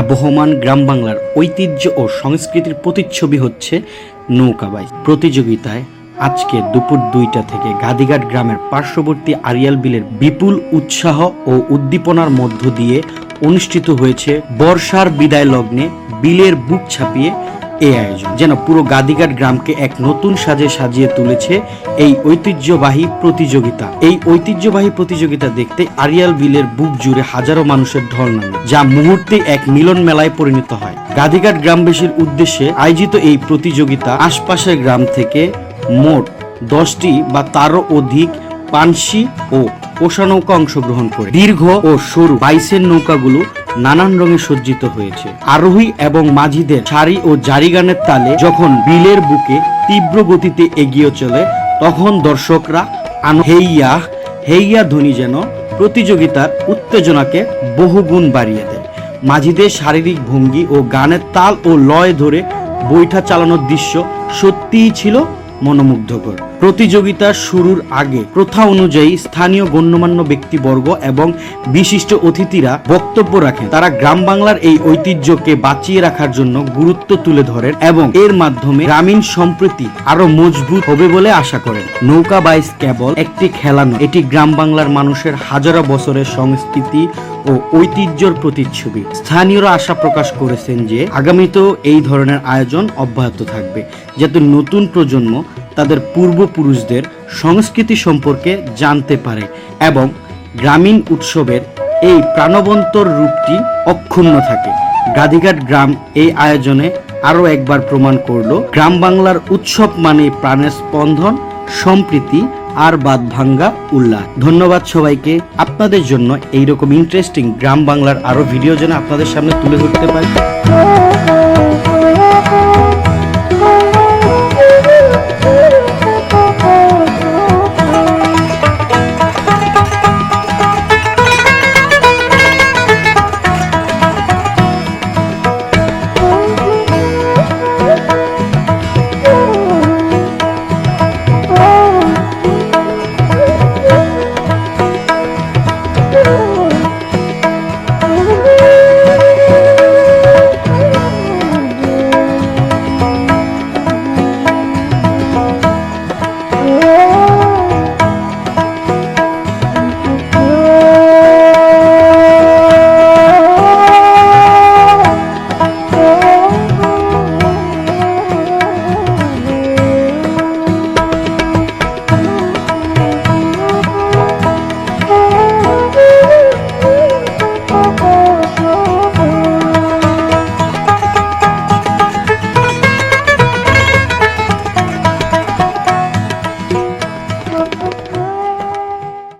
বহমান গ্রাম বাংলার ঐতিহ্য ও সংস্কৃতির প্রতিচ্ছবি হচ্ছে নৌকাবাই প্রতিযোগিতায় আজকে দুপুর দুইটা থেকে গাদিঘাট গ্রামের পার্শ্ববর্তী আরিয়াল বিলের বিপুল উৎসাহ ও উদ্দীপনার মধ্য দিয়ে অনুষ্ঠিত হয়েছে বর্ষার বিদায় লগ্নে বিলের বুক ছাপিয়ে এই আয়োজন, যেন পুরো গাদিঘাট গ্রামকে এক নতুন সাজে সাজিয়ে তুলেছে এই ঐতিহ্যবাহী প্রতিযোগিতা। এই ঐতিহ্যবাহী প্রতিযোগিতা দেখতে আরিয়াল বিলের বুক জুড়ে হাজারো মানুষের ঢল নামে, যা মুহূর্তে এক মিলন মেলায় পরিণত হয়। গাদিঘাট গ্রামবাসীর উদ্দেশ্যে আয়োজিত এই প্রতিযোগিতা আশপাশের গ্রাম থেকে মোট দশটি বা তারও অধিক পানসি ও পোষা নৌকা অংশগ্রহণ করে। দীর্ঘ ও সরু বাইসের নৌকাগুলো নানান রঙে সজ্জিত হয়েছে। আরোহী এবং মাঝিদের সারি ও জারিগানের তালে যখন বিলের বুকে তীব্র গতিতে এগিয়ে চলে, তখন দর্শকরা হেইয়া হেইয়া ধ্বনি যেন প্রতিযোগিতার উত্তেজনাকে বহুগুণ বাড়িয়ে দেয়। মাঝিদের শারীরিক ভঙ্গি ও গানের তাল ও লয় ধরে বৈঠা চালানোর দৃশ্য সত্যিই ছিল মনোমুগ্ধকর। প্রতিযোগিতা শুরুর আগে প্রথা অনুযায়ী স্থানীয় গণ্যমান্য ব্যক্তিবর্গ এবং বিশিষ্ট অতিথিরা বক্তব্য রাখেন। তারা গ্রাম বাংলার এই ঐতিহ্যকে বাঁচিয়ে রাখার জন্য গুরুত্ব তুলে ধরেন এবং এর মাধ্যমে গ্রামীণ সম্প্রীতি আরও মজবুত হবে বলে আশা করেন। নৌকা বাইস কেবল একটি খেলা নয়, এটি গ্রাম বাংলার মানুষের হাজারো বছরের সংস্কৃতি ও ঐতিহ্যর প্রতিচ্ছবি। স্থানীয়রা আশা প্রকাশ করেছেন যে আগামীতেও এই ধরনের আয়োজন অব্যাহত থাকবে, যাতে নতুন প্রজন্ম তাদের পূর্বপুরুষদের সংস্কৃতি সম্পর্কে জানতে পারে এবং গ্রামীণ উৎসবের এই প্রাণবন্তর রূপটি অক্ষুণ্ণ থাকে। গাদিঘাট গ্রাম এই আয়োজনে আরও একবার প্রমাণ করল, গ্রাম বাংলার উৎসব মানে প্রাণের স্পন্দন, সম্প্রীতি আর বাদ ভাঙ্গা উল্লাস। ধন্যবাদ সবাইকে। আপনাদের জন্য এইরকম ইন্টারেস্টিং গ্রাম বাংলার আরও ভিডিও যেন আপনাদের সামনে তুলে ধরতে পারি।